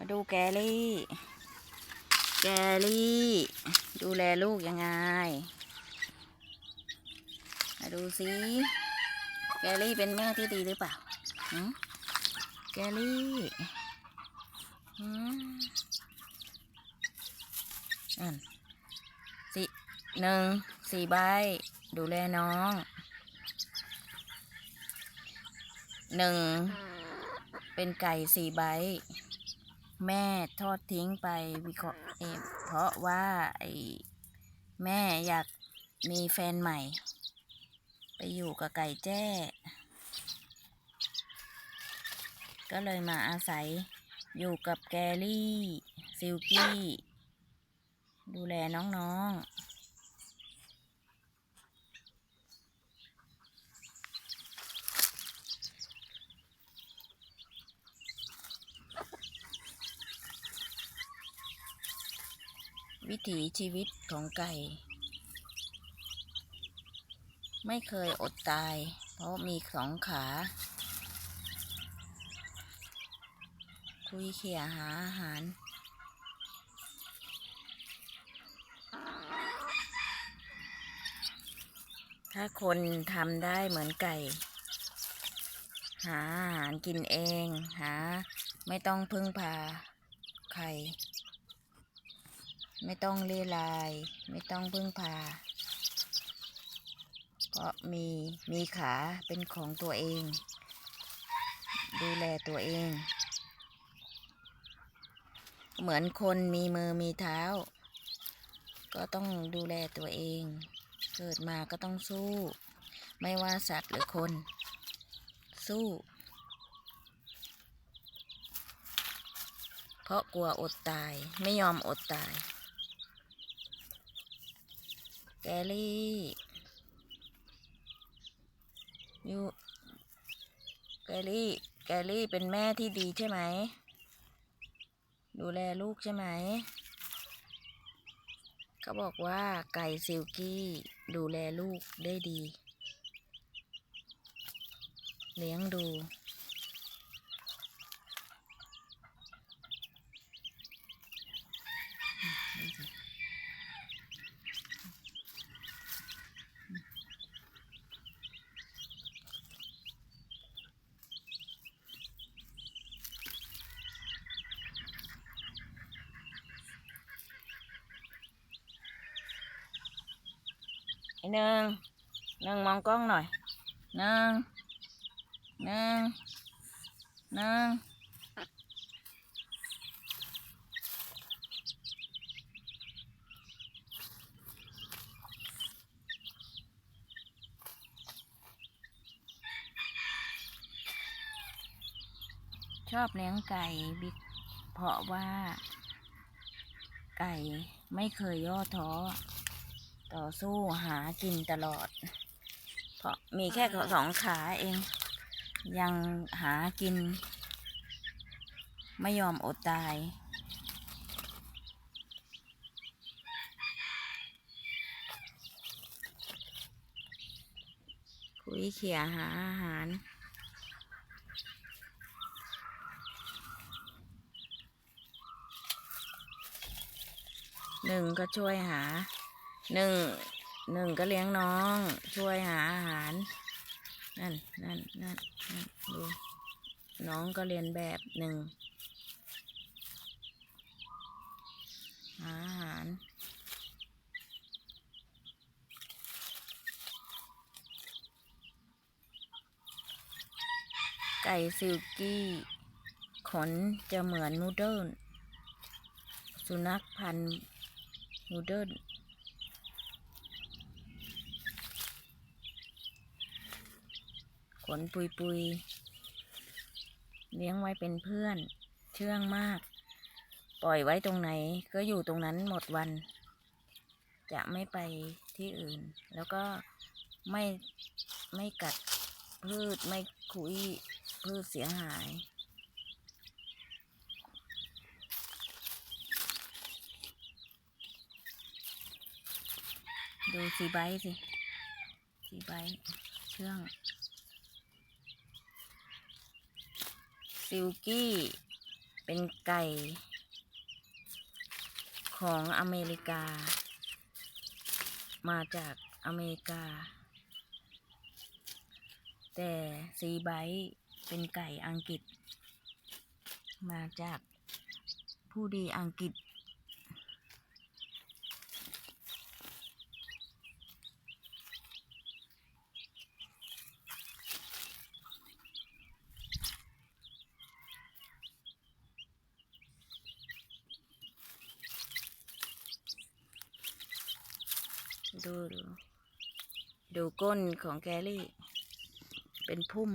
มาดูแกลี่ แกลี่ ดูแลลูกยังไง มาดูสิแกลี่เป็นแม่ที่ดีหรือเปล่าแกลี่หืมนั่นสี่หนึ่งสี่ใบ ดูแลน้องหนึ่งเป็นไก่สี่ใบ แม่ทอดทิ้งไปวิเคราะห์เองเพราะว่าไอ้แม่อยากมีแฟนใหม่ ไปอยู่กับไก่แจ้ ก็เลยมาอาศัยอยู่กับแกลี่ ซิลกี้ ดูแลน้องๆ วิถีชีวิตของไก่ ไม่เคยอดตาย เพราะมีสองขา คุยเขี่ยหาอาหาร ถ้าคนทำได้เหมือนไก่ หาอาหารกินเอง หา ไม่ต้องพึ่งพาใคร ไม่ต้องเลียลาย ไม่ต้องพึ่งพา เพราะมีมีขาเป็นของตัวเอง ดูแลตัวเอง เหมือนคนมีมือมีเท้า ก็ต้องดูแลตัวเอง เกิดมาก็ต้องสู้ ไม่ว่าสัตว์หรือคน สู้เพราะกลัวอดตายไม่ยอมอดตาย กลี่อยู่แกลี่ แกลี่เป็นแม่ที่ดีใช่ไหม ดูแลลูกใช่ไหม เขาบอกว่าไก่ซิลกี้ดูแลลูกได้ดี เลี้ยงดู ไอ้หนึ่งหนึ่งมองกล้องหน่อยหนึ่งหนึ่งหนึ่งชอบเลี้ยงไก่บิ๊กเพราะว่า ไก่ไม่เคยย่อท้อ ต่อสู้หากินตลอด เพราะมีแค่สองขาเอง ยังหากิน ไม่ยอมอดตาย คุยเขี่ยหาอาหารหนึ่งก็ช่วยหา หนึ่งหนึ่งก็เลี้ยงน้อง ช่วยหาอาหาร นั่นนั่นนั่นนั่นดูน้องก็เรียนแบบหนึ่งหาอาหาร ไก่ซิลกี้ขนจะเหมือนนูเดิลสุนัขพันธุ์นูเดิล ขนปุยปุยเลี้ยงไว้เป็นเพื่อน เชื่องมาก ปล่อยไว้ตรงไหนก็อยู่ตรงนั้นหมดวัน จะไม่ไปที่อื่น แล้วก็ไม่ไม่กัดพืชไม่คุยพืชเสียหายดูสีใบสิสีใบเชื่อง ซิลกี้ เป็นไก่ ของอเมริกา มาจากอเมริกา แต่ซีไบเป็นไก่อังกฤษ มาจากผู้ดีอังกฤษ ดูดูดูก้นของแกลี่ เป็นพุ่ม